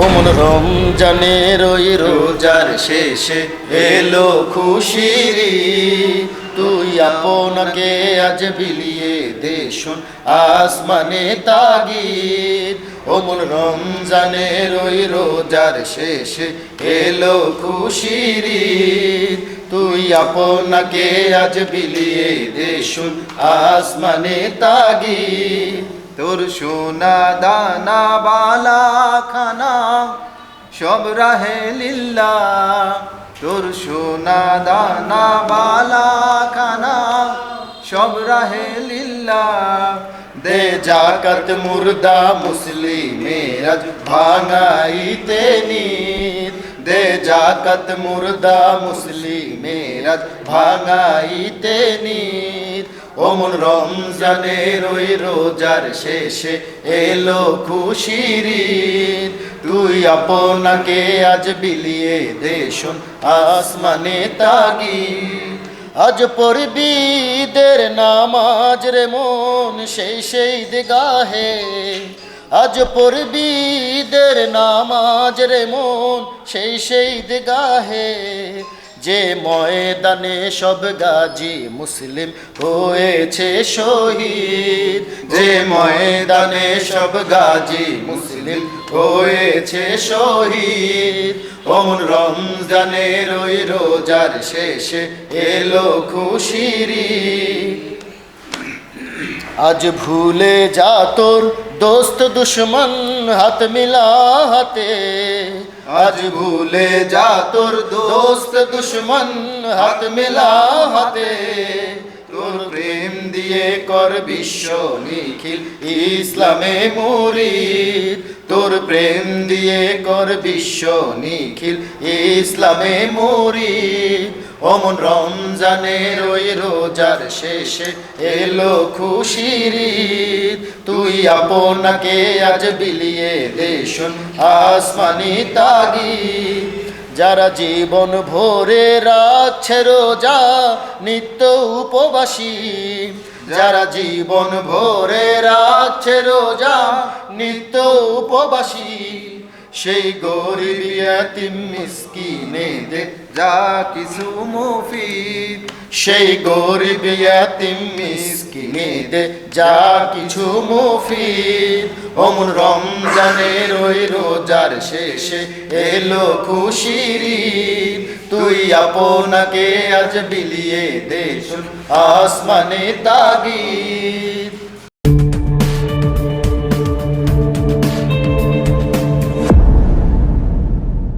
ওমন রমজানের ওই রোজার শেষে এলো খুশির তুই আপনাকে আজ বিলিয়ে দেশুন আসমানে তাগিদ। ওমন রমজানের ওই রোজার শেষে এলো খুশির তুই আপনাকে আজ বিলিয়ে দেশুন আসমানে তাগিদ। তোর সোনা দানা বালা খানা সব রাহে লিল্লা তোর সোনা দানা বালা খানা সব রাহে লিল্লা দে জাকাত মুর্দা মুসলিমের আজ ভাঙাইতে নিত দে জাকাত মুর্দা মুসলিমের আজ ভাঙাইতে নিত ওমন রমজানের ওই রোজার শেষে এলো খুশির। তুই আপনাকে আজ বিলিয়ে দেশুন আসমানে তাগিদ। আজ পড়বি দের নামাজ রে মন সেই সেই দিগাহে। আজ পড়বি দের নামাজ রে মন সেই সেই দিগাহে। যে ময়দানে সব গাজী মুসলিম হয়েছে শহীদ, যে ময়দানে সব গাজী মুসলিম হয়েছে শহীদ অমন রমজানের ওই রোজার শেষে এলো খুশির। আজ ভুলে যা তোর দোস্ত দুশ্মন হাত মিলা হাতে আজ ভুলে যা তোর দোস্ত দুশ্মন, হাত মিলা হাতে। তোর প্রেম দিয়ে কর বিশ্ব নিখিল, ইসলামে মুরিদ। তোর প্রেম দিয়ে কর বিশ্ব নিখিল, ইসলামে মুরিদ। অমন রমজানের ওই রোজার শেষে এলো খুশির আপনাকে আজ বিলিয়ে দেশুন আসমানি তাগি। যারা জীবন ভোরে রাখছে রোজা, নিত্য উপবাসী। যারা জীবন ভোরে রাখছে রোজা, নিত্য উপবাসী। সেই গরিব ইয়াতিম মিসকিনেদের যা কিছু মুফিদ। সেই গরিব ইয়াতিম মিসকিনেদের যা কিছু মুফিদ। অমন রমজানের ওই রোজার শেষে এলো খুশির। তুই আপনাকে আজ বিলিয়ে দেশুন আসমানে তাগিদ।